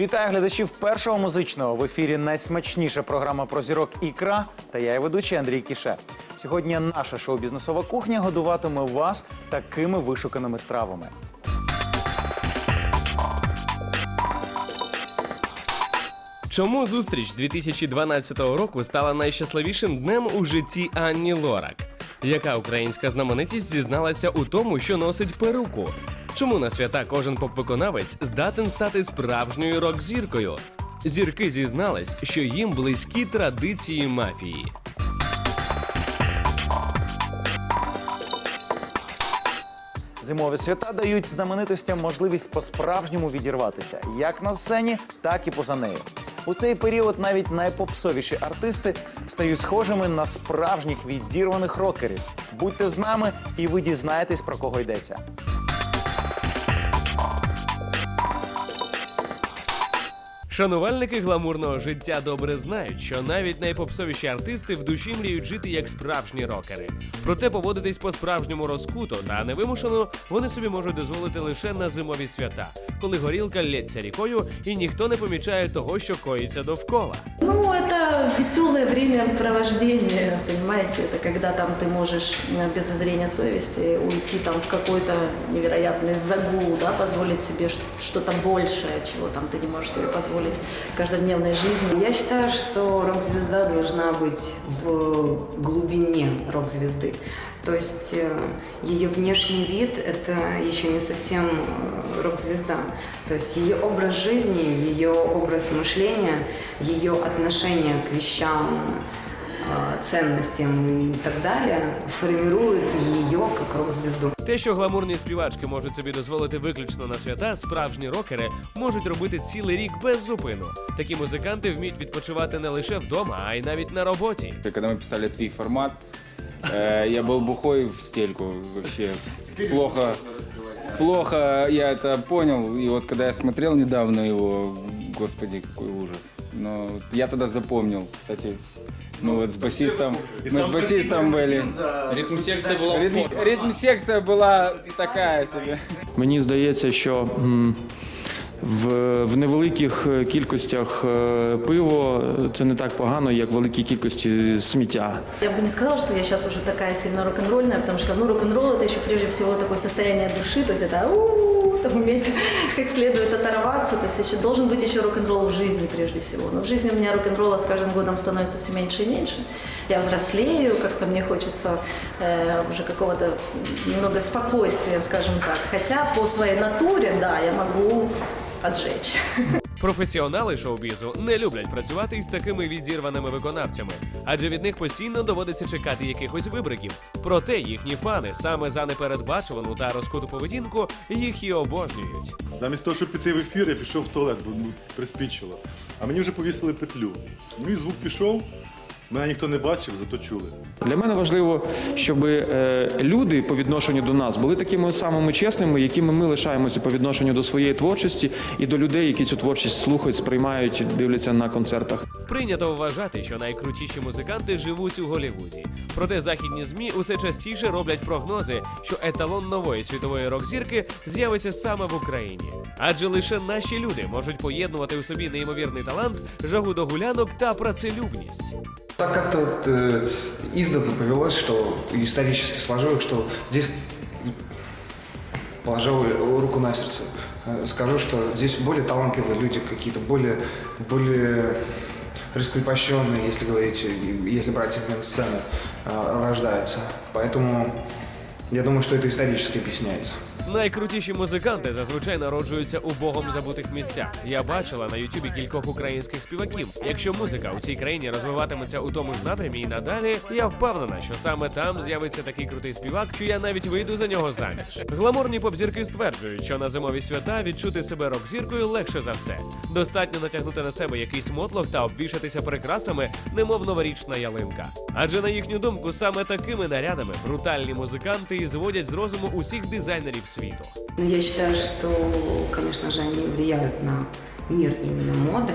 Вітаю глядачів першого музичного в ефірі найсмачніша програма про зірок ікра. Та я і ведучий Андрій Кіше. Сьогодні наша шоу-бізнесова кухня годуватиме вас такими вишуканими стравами. Чому зустріч 2012 року стала найщасливішим днем у житті Анні Лорак? Яка українська знаменитість зізналася у тому, що носить перуку? Чому на свята кожен поп-виконавець здатен стати справжньою рок-зіркою? Зірки зізнались, що їм близькі традиції мафії. Зимові свята дають знаменитостям можливість по-справжньому відірватися як на сцені, так і поза нею. У цей період навіть найпопсовіші артисти стають схожими на справжніх відірваних рокерів. Будьте з нами, і ви дізнаєтесь про кого йдеться. Шанувальники гламурного життя добре знають, що навіть найпопсовіші артисти в душі мріють жити як справжні рокери. Проте поводитись по-справжньому розкуто та невимушено вони собі можуть дозволити лише на зимові свята, коли горілка лється рікою і ніхто не помічає того, що коїться довкола. Ну, это веселое времяпровождение, понимаете, это когда там ты можешь э, без зазрения совести уйти там в какой-то невероятный загул, да, позволить себе ш- что-то большее, чего там ты не можешь себе позволить в каждодневной жизни. Я считаю, что рок-звезда должна быть в глубине рок-звезды. То есть э, ее внешний вид – это еще не совсем э, рок-звезда. То есть ее образ жизни, ее образ мышления, ее отношение к вещам, э, ценностям и так далее формирует ее как рок-звезду. Те, що гламурні співачки можуть собі дозволити виключно на свята, справжні рокери можуть робити цілий рік без зупину. Такі музиканти вміють відпочивати не лише вдома, а й навіть на роботі. Когда мы писали твій формат, э, я был бухой в стельку вообще. Плохо, плохо я это понял. И вот когда я смотрел недавно его, господи, какой ужас. Но я тогда запомнил, кстати, ну вот с басистом, мы с басистом были. Ритм-секція була в Ритм, ритм-секция была такая себе. Мені здається, що м, в, в невеликих е, кількостях е, пиво це не так погано, як в великій кількості сміття. Я бы не сказала, что я сейчас уже такая сильно рок-н-ролльная, потому что ну, рок-н-ролл это еще прежде всего такое состояние души, то есть это у там уметь как следует оторваться, то есть еще должен быть еще рок-н-ролл в жизни прежде всего. Но в жизни у меня рок-н-ролла с каждым годом становится все меньше и меньше. Я взрослею, как-то мне хочется э, уже какого-то немного спокойствия, скажем так. Хотя по своей натуре, да, я могу отжечь. Професіонали шоу-бізу не люблять працювати із такими відірваними виконавцями, адже від них постійно доводиться чекати якихось вибриків. Проте їхні фани саме за непередбачувану та розкуту поведінку їх і обожнюють. Замість того, щоб піти в ефір, я пішов в туалет, бо ну, приспічило. А мені вже повісили петлю. Ну і звук пішов, мене ніхто не бачив, зато чули. Для мене важливо, щоб е, люди по відношенню до нас були такими самими чесними, якими ми лишаємося по відношенню до своєї творчості і до людей, які цю творчість слухають, сприймають, дивляться на концертах. Прийнято вважати, що найкрутіші музиканти живуть у Голлівуді. Проте західні змі усе частіше роблять прогнози, що еталон нової світової рок-зірки з'явиться саме в Україні. Адже лише наші люди можуть поєднувати у собі неймовірний талант, жагу до гулянок та працелюбність. Так как-то вот, э, издавна повелось, что исторически сложилось, что здесь положил руку на сердце. Э, Скажу, что здесь более талантливые люди какие-то, более, более раскрепощенные, если говорить, если брать сегмент сцены, э, рождаются. Поэтому я думаю, что это исторически объясняется. Найкрутіші музиканти зазвичай народжуються у богом забутих місцях. Я бачила на Ютубі кількох українських співаків. Якщо музика у цій країні розвиватиметься у тому ж напрямі і надалі, я впевнена, що саме там з'явиться такий крутий співак, що я навіть вийду за нього заміж. Гламурні попзірки стверджують, що на зимові свята відчути себе рок-зіркою легше за все. Достатньо натягнути на себе якийсь мотлох та обвішатися прикрасами, немов новорічна ялинка. Адже на їхню думку, саме такими нарядами брутальні музиканти і зводять з розуму усіх дизайнерів світу. Но я считаю, что, конечно же, они влияют на мир именно моды,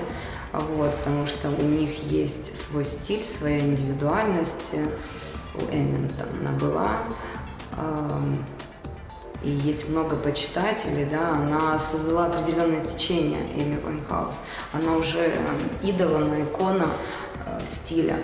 вот, потому что у них есть свой стиль, своя индивидуальность. У Эмин там она была. Эм, и есть много почитателей, да, она создала определенное течение Эми Вайнхаус. Она уже э, идолана, икона э, стиля.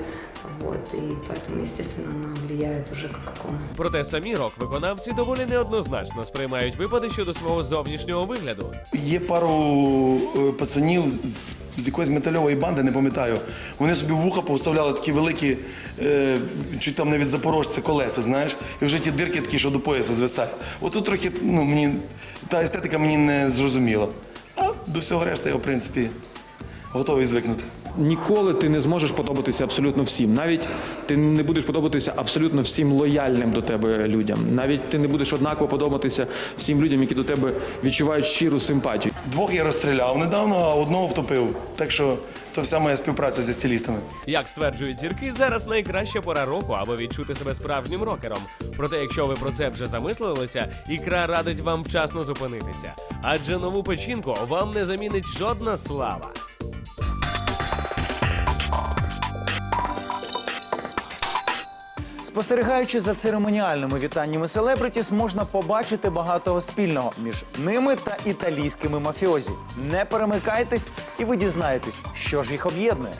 Вот, и поэтому, естественно, она влияет уже как икона. Проте самі рок-виконавці доволі неоднозначно сприймають випади щодо свого зовнішнього вигляду. Є пару е, пацанів з, з якоїсь метальової банди, не пам'ятаю. Вони собі в вуха повставляли такі великі, е, чуть там навіть запорожця колеса, знаєш, і вже ті дирки такі, що до пояса звисають. Отут трохи, ну, мені та естетика мені не зрозуміла. А до всього решти я, в принципі, готовий звикнути. Ніколи ти не зможеш подобатися абсолютно всім. Навіть ти не будеш подобатися абсолютно всім лояльним до тебе людям. Навіть ти не будеш однаково подобатися всім людям, які до тебе відчувають щиру симпатію. Двох я розстріляв недавно, а одного втопив. Так що то вся моя співпраця зі стилістами. Як стверджують зірки, зараз найкраща пора року, аби відчути себе справжнім рокером. Проте, якщо ви про це вже замислилися, ікра радить вам вчасно зупинитися. Адже нову печінку вам не замінить жодна слава. Спостерігаючи за церемоніальними вітаннями селебритіс, можна побачити багато спільного між ними та італійськими мафіозі. Не перемикайтесь, і ви дізнаєтесь, що ж їх об'єднує.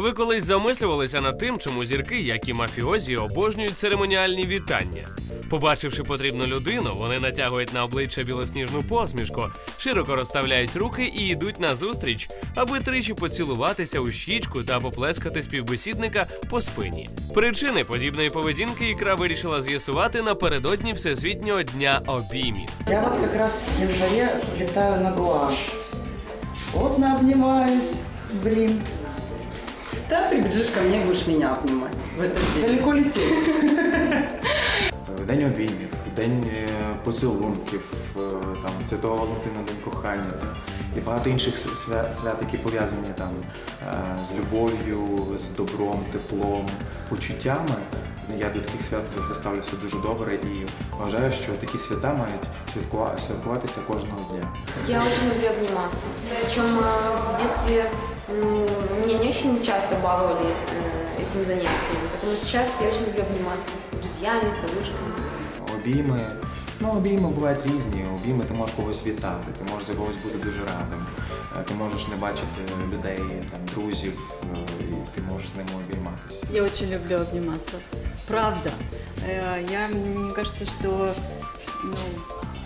Ви колись замислювалися над тим, чому зірки, як і мафіозі, обожнюють церемоніальні вітання. Побачивши потрібну людину, вони натягують на обличчя білосніжну посмішку, широко розставляють руки і йдуть на зустріч, аби тричі поцілуватися у щічку та поплескати співбесідника по спині. Причини подібної поведінки ікра вирішила з'ясувати напередодні Всесвітнього дня обіймів. Я вот как раз в январе летаю на Гуа. Вот наобнимаюсь, блин. Да, прибежишь ко мне и будешь меня обнимать в этот день. Далеко лететь. День обіймів, день е, поцілунків, е, там Святого Валентина, День кохання і багато інших свя- свят, які пов'язані там е, з любов'ю, з добром, теплом, почуттями. Я до таких свят завжди ставлюся дуже добре і вважаю, що такі свята мають святкува- святкуватися кожного дня. Я очень люблю обниматься. Причем э, в детстве меня не очень часто баловали э, этим занятием. Поэтому сейчас я очень люблю обниматься с друзьями, с подружками. Обійми, ну обійми бувають різні. Обійми ти можеш когось вітати, ти можеш за когось бути дуже радим. Е, Ти можеш не бачити людей, там друзів, е, і ти можеш з ними обійматися. Я очень люблю обниматься. Правда. Э, Я, мне кажется, что, ну,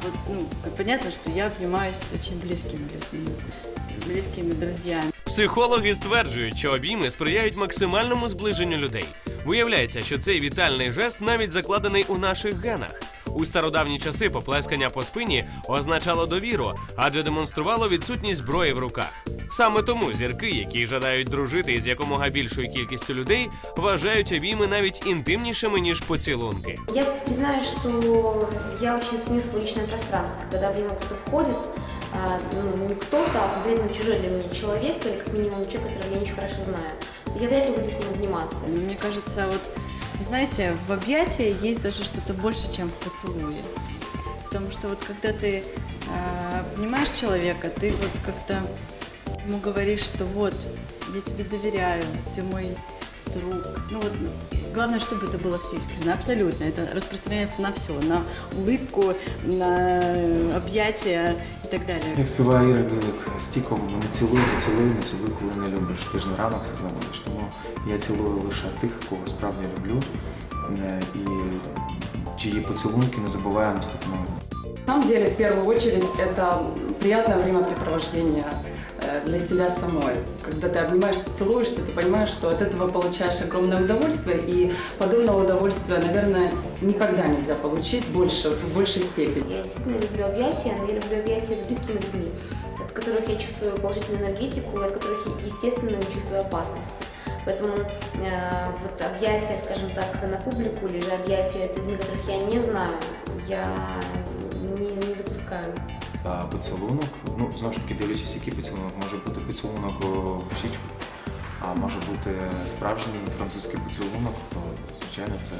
вот, ну, понятно, что я обнимаюсь с очень близкими людьми, с близкими друзьями. Психологи стверджують, що обійми сприяють максимальному зближенню людей. Виявляється, що цей вітальний жест навіть закладений у наших генах. У стародавні часи поплескання по спині означало довіру, адже демонструвало відсутність зброї в руках. Саме тому зірки, які жадають дружити із якомога більшою кількістю людей, вважають обійми навіть інтимнішими ніж поцілунки. Я признаю, что я очень ценю свое пространство. Когда в него кто-то входит, а, ну, не кто-то, а конкретно чужой для меня человек, или как минимум человек, которого я очень хорошо знаю, я вряд ли буду с ним обниматься. Мне кажется, вот, знаете, в объятии есть даже что-то больше, чем в поцелуе. Потому что вот когда ты э, человека, ты вот как-то ему говоришь, что вот, я тебе доверяю, ты мой друг. Ну вот, главное, чтобы это было все искренне, абсолютно. Это распространяется на все, на улыбку, на объятия и так далее. Як співає Іра Білик, стіком не цілуй, не цілуй, не цілуй, коли не любиш. Ти ж не ранок це знаєш. Тому я цілую лише тих, кого справді люблю. е, І чиї поцілунки не забуваю наступного дня. На самом деле, в первую очередь, это приятное времяпрепровождение э, для себя самой. Когда ты обнимаешься, целуешься, ты понимаешь, что от этого получаешь огромное удовольствие, и подобного удовольствия, наверное, никогда нельзя получить больше, в большей степени. Я действительно люблю объятия, но я люблю объятия с близкими людьми, от которых я чувствую положительную энергетику, от которых, естественно, не чувствую опасности. Поэтому э, вот объятия, скажем так, на публику или же объятия с людьми, которых я не знаю, я не, не допускаю. Поцілунок, ну знову ж таки дивлячись, який поцілунок, може бути поцілунок в щічку, а може бути справжній французький поцілунок, то звичайно це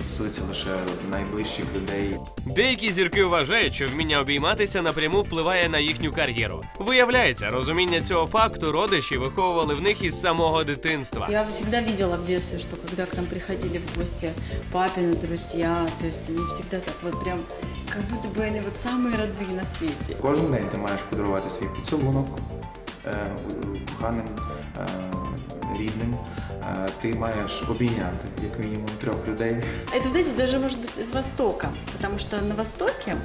стосується лише найближчих людей. Деякі зірки вважають, що вміння обійматися напряму впливає на їхню кар'єру. Виявляється, розуміння цього факту родичі виховували в них із самого дитинства. Я всегда видела в детстве, что когда к нам приходили в гости папины друзья, то есть они всегда так вот прям, как будто бы они вот самые родные на свете. Кожен день ти маєш подарувати свій поцілунок е, коханим, е, рідним. Е, ти маєш обійняти як мінімум трьох людей. Это, знаете, даже может быть из Востока, потому что на Востоке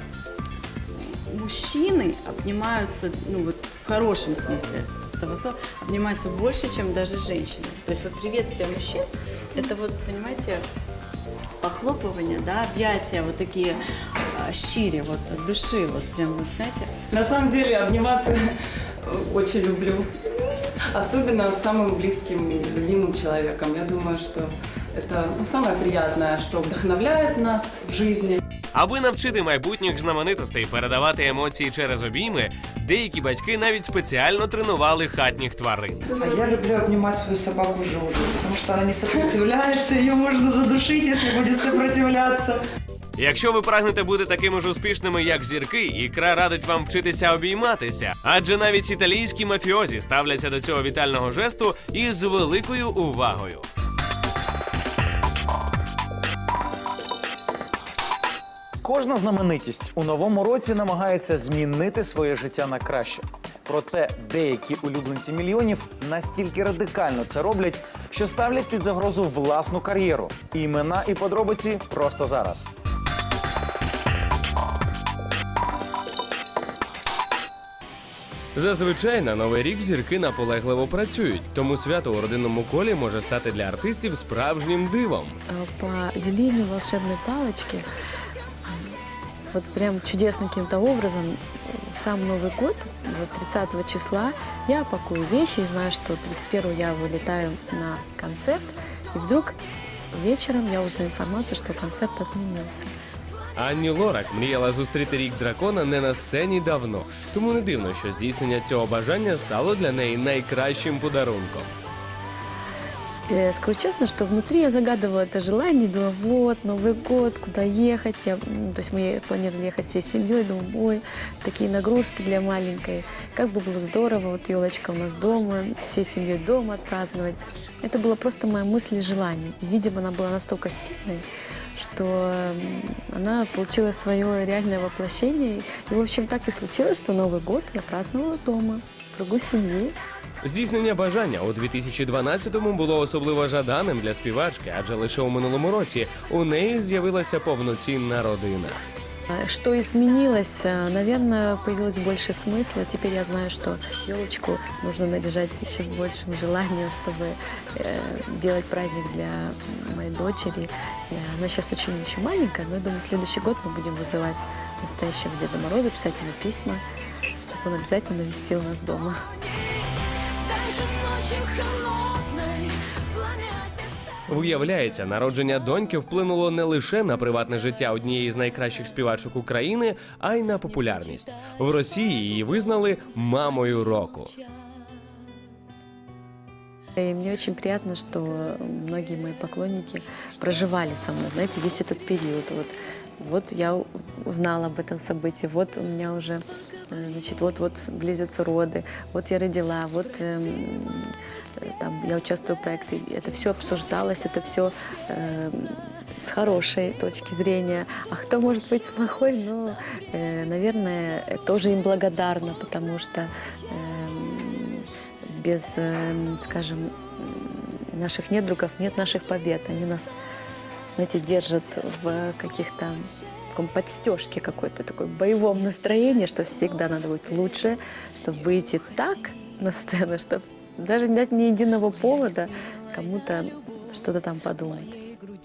мужчины обнимаются, ну вот в хорошем смысле этого слова, обнимаются больше, чем даже женщины. То есть вот приветствие мужчин, это вот, понимаете, похлопывание, да, объятия вот такие а, щире, вот от души, вот прям вот, знаете, На самом деле обниматься очень люблю. Особенно с самым близким и любимым человеком. Я думаю, что это ну, самое приятное, что вдохновляет нас в жизни. Аби навчити майбутніх знаменитостей передавати емоції через обійми, деякі батьки навіть спеціально тренували хатніх тварин. А я люблю обнимать свою собаку Жужу, потому что она не сопротивляется, ее можно задушить, если будет сопротивляться. Якщо ви прагнете бути такими ж успішними, як зірки, ікра радить вам вчитися обійматися, адже навіть італійські мафіозі ставляться до цього вітального жесту із великою увагою. Кожна знаменитість у новому році намагається змінити своє життя на краще. Проте деякі улюбленці мільйонів настільки радикально це роблять, що ставлять під загрозу власну кар'єру. Імена і подробиці просто зараз. Зазвичай на новий рік зірки наполегливо працюють, тому свято у родинному колі може стати для артистів справжнім дивом. По велению волшебной палочки, вот прям чудесным каким-то образом, в сам Новый год, вот 30 числа, я пакую вещи и знаю, что 31 я вылетаю на концерт, и вдруг вечером я узнаю информацию, что концерт отменился. Анні Лорак мріяла зустріти рік дракона не на сцені давно, тому не дивно, що здійснення цього бажання стало для неї найкращим подарунком. Э, Скажу честно, что внутри я загадывала это желание, думала, вот, Новый год, куда ехать. Я, м, то есть мы планировали ехать всей семьей, думаю, ой, такие нагрузки для маленькой. Как бы было здорово, вот елочка у нас дома, всей семьей дома отпраздновать. Это была просто моя мысль и желание. И, видимо, она была настолько сильной, что она получила свое реальное воплощение. И, в общем, так и случилось, что Новый год я праздновала дома, в кругу семьи. Здійснення бажання у 2012-му було особливо жаданим для співачки, адже лише у минулому році у неї з'явилася повноцінна родина. А Что изменилось? А, Наверное, появилось больше смысла. Теперь я знаю, что елочку нужно наряжать еще с большим желанием, чтобы э, делать праздник для моей дочери. И Она сейчас очень еще маленькая, но я думаю, следующий год мы будем вызывать настоящего Деда Мороза, писать ему письма, чтобы он обязательно навестил нас дома. Виявляється, народження доньки вплинуло не лише на приватне життя однієї з найкращих співачок України, а й на популярність. В Росії її визнали мамою року. И мне очень приятно, что многие мои поклонники проживали со мной, знаете, весь этот период. Вот, вот я узнала об этом событии, вот у меня уже, э, значит, вот-вот близятся роды, вот я родила, вот эм, э, там, я участвую в проекте. Это все обсуждалось, это все с хорошей точки зрения. А кто может быть плохой? Ну, э, наверное, э, тоже им благодарна, потому что эм, без, эм, скажем, наших недругов нет наших побед. Они нас, знаете, держат в каких-то таком подстежке какой-то, такой боевом настроении, что всегда надо быть лучше, чтобы выйти так на сцену, чтобы даже нет ни единого повода кому-то что-то там подумать.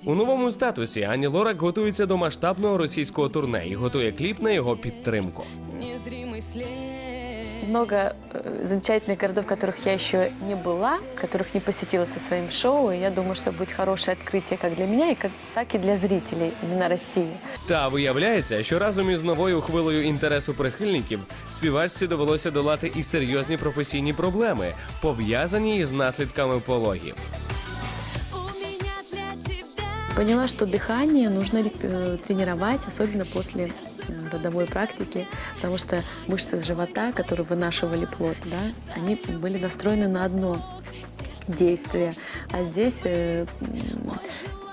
У новому статусі Ані Лорак готується до масштабного російського турне і готує кліп на його підтримку. Много э, замечательных городов, в которых я еще не была, которых не посетила со своим шоу. И я думаю, что будет хорошее открытие как для меня, и как, так и для зрителей именно России. Та виявляється, що разом із новою хвилею інтересу прихильників співачці довелося долати і серйозні професійні проблеми, пов'язані із наслідками пологів. поняла, что дыхание нужно э, тренировать, особенно после э, родовой практики, потому что мышцы живота, которые вынашивали плод, да, они были настроены на одно действие. А здесь э, м,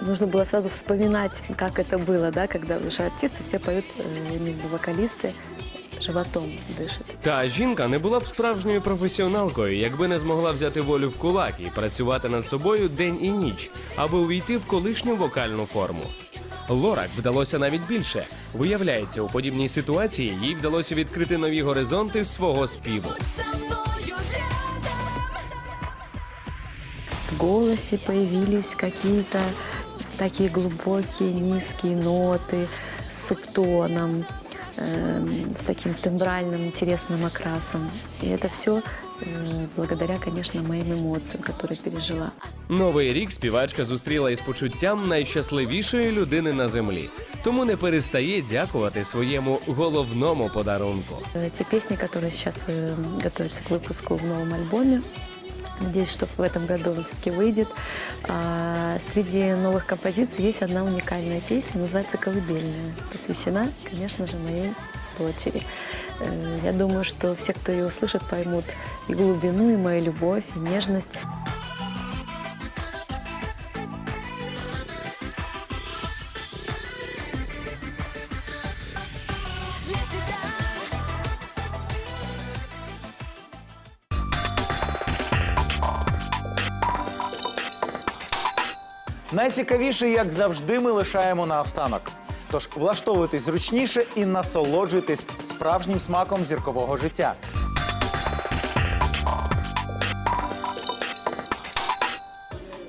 нужно было сразу вспоминать, как это было, да, когда потому что артисты все поют, э, именно вокалисты, животом дышат. Та жінка не була б справжньою професіоналкою, якби не змогла взяти волю в кулак і працювати над собою день і ніч, аби увійти в колишню вокальну форму. Лорак вдалося навіть більше. Виявляється, у подібній ситуації їй вдалося відкрити нові горизонти свого співу. В голосе появились какие-то такие глубокие низкие ноты с субтоном, эм, с таким тембральным интересным окрасом. И это все благодаря, конечно, моим эмоциям, которые пережила. Новий рік співачка зустріла із почуттям найщасливішої людини на землі, тому не перестає дякувати своєму головному подарунку. Э, Те песни, которые сейчас э, готовятся к выпуску в новом альбоме, Надеюсь, что в этом году он все-таки выйдет. А, среди новых композиций есть одна уникальная песня, называется «Колыбельная». Посвящена, конечно же, моей дочери. Э, Я думаю, что все, кто ее услышит, поймут и глубину, и мою любовь, и нежность. Найцікавіше, як завжди, ми лишаємо наостанок. Тож влаштовуйтесь зручніше і насолоджуйтесь справжнім смаком зіркового життя.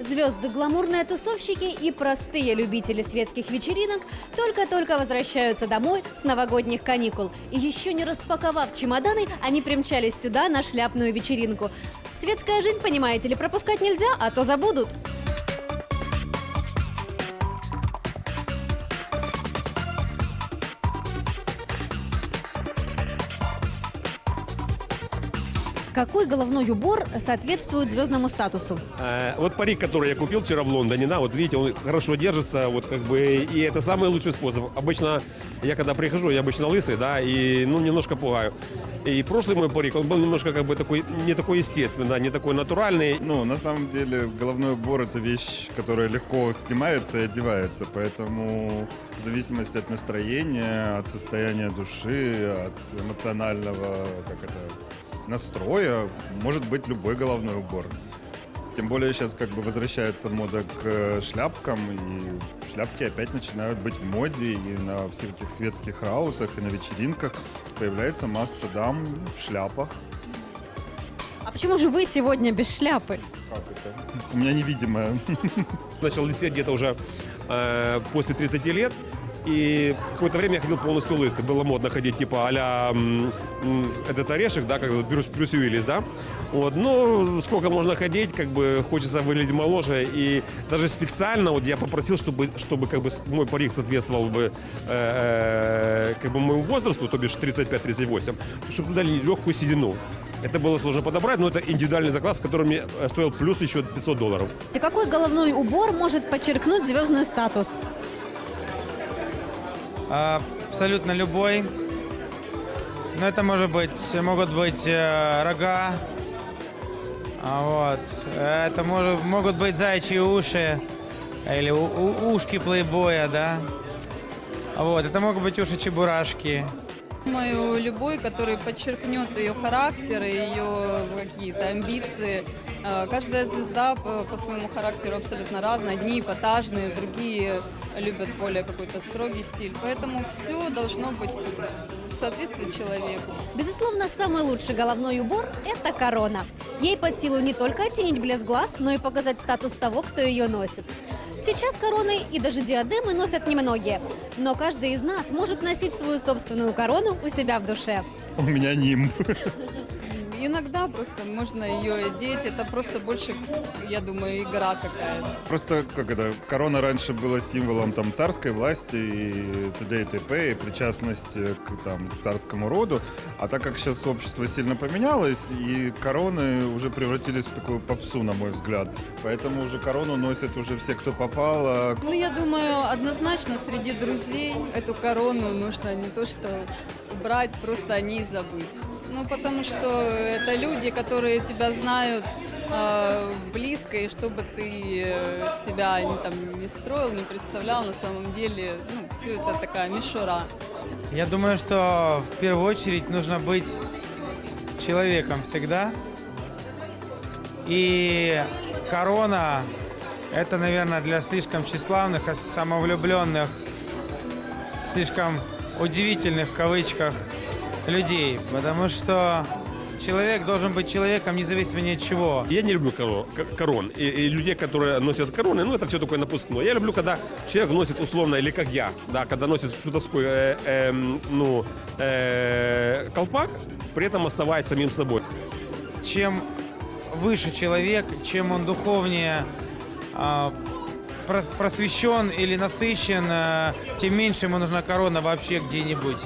Звезды, гламурные тусовщики и простые любители светских вечеринок только-только возвращаются домой с новогодних каникул. И еще не распаковав чемоданы, они примчались сюда на шляпную вечеринку. Светская жизнь, понимаете ли, пропускать нельзя, а то забудут. Какой головной убор соответствует звездному статусу? Э, Вот парик, который я купил вчера в Лондоне, да, вот видите, он хорошо держится, вот как бы, и это самый лучший способ. Обычно, я когда прихожу, я обычно лысый, да, и, ну, немножко пугаю. И прошлый мой парик, он был немножко как бы такой, не такой естественный, да, не такой натуральный. Ну, на самом деле, головной убор – это вещь, которая легко снимается и одевается, поэтому в зависимости от настроения, от состояния души, от эмоционального, как это, настроя, может быть любой головной убор. Тем более сейчас как бы возвращается мода к э, шляпкам, и шляпки опять начинают быть в моде, и на всех этих светских раутах, и на вечеринках появляется масса дам в шляпах. А почему же вы сегодня без шляпы? Как это? У меня невидимая. Начал лысеть где-то уже э, после 30 лет. И какое-то время я ходил полностью лысый. Было модно ходить типа а-ля этот орешек, да, как Брюс, Брюс Уиллис, да. Вот, ну, сколько можно ходить, как бы хочется выглядеть моложе. И даже специально вот я попросил, чтобы, чтобы как бы мой парик соответствовал бы э, э, как бы моему возрасту, то бишь 35-38, чтобы дали легкую седину. Это было сложно подобрать, но это индивидуальный заказ, который мне э, стоил плюс еще 500 долларов. Какой головной убор может подчеркнуть звездный статус? Абсолютно любой. Но это может быть, могут быть э, рога, а вот. Это может, могут быть зайчьи уши или у- у- ушки плейбоя, да. Вот, это могут быть уши чебурашки. Думаю, любой, который подчеркнет ее характер и ее какие-то амбиции. Э, Каждая звезда по, по своему характеру абсолютно разная. Одни эпатажные, другие любят более какой-то строгий стиль. Поэтому все должно быть соответствовать человеку. Безусловно, самый лучший головной убор – это корона. Ей под силу не только оттенить блеск глаз, но и показать статус того, кто ее носит. Сейчас короны и даже диадемы носят немногие, но каждый из нас может носить свою собственную корону у себя в душе. У меня нимб. иногда просто можно ее одеть. Это просто больше, я думаю, игра какая-то. Просто, как это, корона раньше была символом там царской власти и т.д. и т.п. и причастности к там царскому роду. А так как сейчас общество сильно поменялось, и короны уже превратились в такую попсу, на мой взгляд. Поэтому уже корону носят уже все, кто попал. а Ну, я думаю, однозначно среди друзей эту корону нужно не то что убрать, просто о ней забыть. Ну, потому что это люди, которые тебя знают э, близко, и чтобы ты э, себя не, там, не строил, не представлял, на самом деле, ну, все это такая мишура. Я думаю, что в первую очередь нужно быть человеком всегда. И корона – это, наверное, для слишком тщеславных, самовлюбленных, слишком удивительных в кавычках людей. Потому что человек должен быть человеком независимо ни от чего. Я не люблю корон. И, и людей, которые носят короны, ну, это все такое напускное. Я люблю, когда человек носит условно, или как я, да, когда носит что-то такое, э, эм, ну, э, колпак, при этом оставаясь самим собой. чем выше человек, чем он духовнее про- просвещен или насыщен, а, тем меньше ему нужна корона вообще где-нибудь.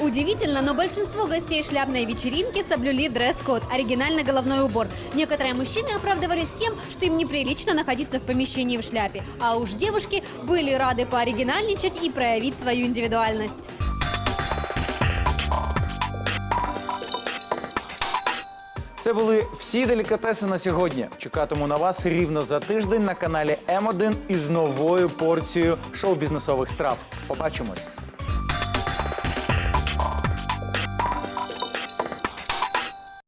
Удивительно, но большинство гостей шляпной вечеринки соблюли дресс-код, оригинальный головной убор. Некоторые мужчины оправдывались тем, что им неприлично находиться в помещении в шляпе. А уж девушки были рады пооригинальничать и проявить свою индивидуальность. Це були всі делікатеси на сьогодні. Чекатиму на вас рівно за тиждень на каналі М1 із новою порцією шоу-бізнесових страв. Побачимось.